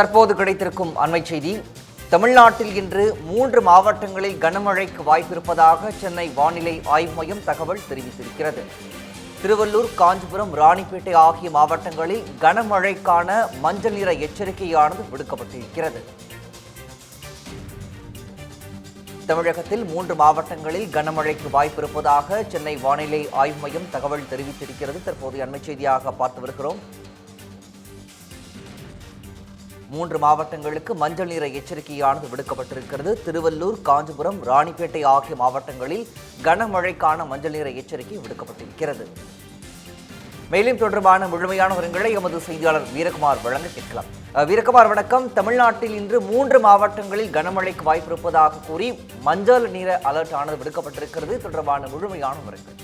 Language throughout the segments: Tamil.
தற்போது கிடைத்திருக்கும் அண்மை செய்தி. தமிழ்நாட்டில் இன்று மூன்று மாவட்டங்களில் கனமழைக்கு வாய்ப்பிருப்பதாக சென்னை வானிலை ஆய்வு மையம் தகவல் தெரிவித்திருக்கிறது. திருவள்ளூர் காஞ்சிபுரம் ராணிப்பேட்டை ஆகிய மாவட்டங்களில் கனமழைக்கான மஞ்சள் நிற எச்சரிக்கையானது விடுக்கப்பட்டிருக்கிறது. தமிழகத்தில் மூன்று மாவட்டங்களில் கனமழைக்கு வாய்ப்பிருப்பதாக சென்னை வானிலை ஆய்வு மையம் தகவல் தெரிவித்திருக்கிறது. தற்போதைய அண்மை செய்தியாக பார்த்து வருகிறோம். மூன்று மாவட்டங்களுக்கு மஞ்சள் நிற எச்சரிக்கையானது விடுக்கப்பட்டிருக்கிறது. திருவள்ளூர் காஞ்சிபுரம் ராணிப்பேட்டை ஆகிய மாவட்டங்களில் கனமழைக்கான மஞ்சள் நிற எச்சரிக்கை விடுக்கப்பட்டிருக்கிறது. மேலும் தொடர்பான முழுமையான விவரங்களை எமது செய்தியாளர் வீரகுமார் வழங்க கேட்கலாம். வீரகுமார் வணக்கம். தமிழ்நாட்டில் இன்று மூன்று மாவட்டங்களில் கனமழைக்கு வாய்ப்பு இருப்பதாக கூறி மஞ்சள் நிற அலர்ட் ஆனது விடுக்கப்பட்டிருக்கிறது. தொடர்பான முழுமையான விவரங்கள்.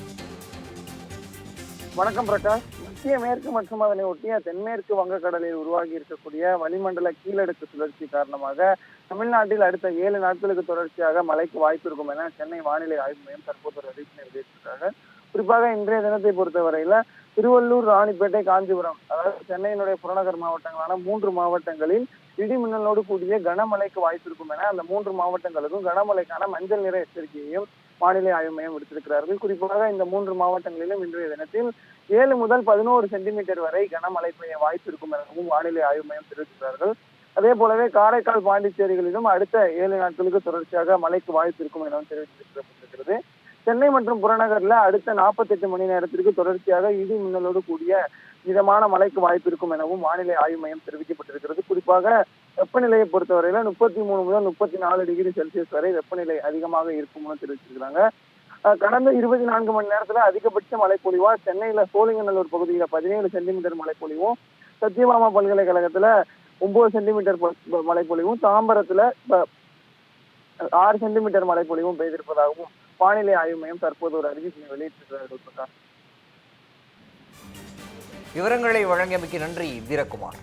வணக்கம் பிரகாஷ். மத்திய மேற்கு மற்றும் அதனை ஒட்டிய தென்மேற்கு வங்கக்கடலில் உருவாகி இருக்கக்கூடிய வளிமண்டல கீழடுக்கு சுழற்சி காரணமாக தமிழ்நாட்டில் அடுத்த ஏழு நாட்களுக்கு தொடர்ச்சியாக மழைக்கு வாய்ப்பு இருக்கும் என சென்னை வானிலை ஆய்வு மையம் தற்போது ஒரு அறிவிப்பு வெளியிட்டிருக்காங்க. குறிப்பாக இன்றைய தினத்தை பொறுத்தவரையில திருவள்ளூர் ராணிப்பேட்டை காஞ்சிபுரம் அதாவது சென்னையினுடைய புறநகர் மாவட்டங்களான மூன்று மாவட்டங்களில் இடி மின்னலோடு கூடிய கனமழைக்கு வாய்ப்பு இருக்கும் என அந்த மூன்று மாவட்டங்களுக்கும் கனமழைக்கான மஞ்சள் நிற எச்சரிக்கையையும் வானிலை ஆய்வு மையம் விடுத்திருக்கிறார்கள். குறிப்பாக இந்த மூன்று மாவட்டங்களிலும் இன்றைய தினத்தில் ஏழு முதல் பதினோரு சென்டிமீட்டர் வரை கனமழை பெய்ய வாய்ப்பு இருக்கும் எனவும் வானிலை ஆய்வு மையம் தெரிவித்துள்ளார்கள். அதே போலவே காரைக்கால் பாண்டிச்சேரிகளிலும் அடுத்த ஏழு நாட்களுக்கு தொடர்ச்சியாக மழைக்கு வாய்ப்பு இருக்கும் எனவும் தெரிவித்திருக்கிறது சென்னை மற்றும் புறநகர்ல அடுத்த 48 மணி நேரத்திற்கு தொடர்ச்சியாக இடி மின்னலோடு கூடிய மிதமான மழைக்கு வாய்ப்பு இருக்கும் எனவும் வானிலை ஆய்வு மையம் தெரிவிக்கப்பட்டிருக்கிறது. குறிப்பாக வெப்பநிலையை பொறுத்தவரையில முப்பத்தி மூணு முதல் முப்பத்தி நாலு டிகிரி செல்சியஸ் வரை வெப்பநிலை அதிகமாக இருக்கும்னு தெரிவிச்சிருக்கிறாங்க. கடந்த இருபத்தி நான்கு மணி நேரத்துல அதிகபட்ச மழைப்பொழிவா சென்னையில சோழிங்கநல்லூர் பகுதியில பதினேழு சென்டிமீட்டர் மழைப்பொழிவும் சத்தியபாமா பல்கலைக்கழகத்துல ஒன்பது சென்டிமீட்டர் மழைப்பொழிவும் தாம்பரத்துல ஆறு சென்டிமீட்டர் மழைப்பொழிவும் பெய்திருப்பதாகவும் வானிலை ஆய்வு மையம் தற்போது ஒரு அறிவிப்பினை வெளியிட்டிருக்கிறார்கள் பிரகாஷ். விவரங்களை வழங்கியமைக்கு நன்றி வீரகுமார்.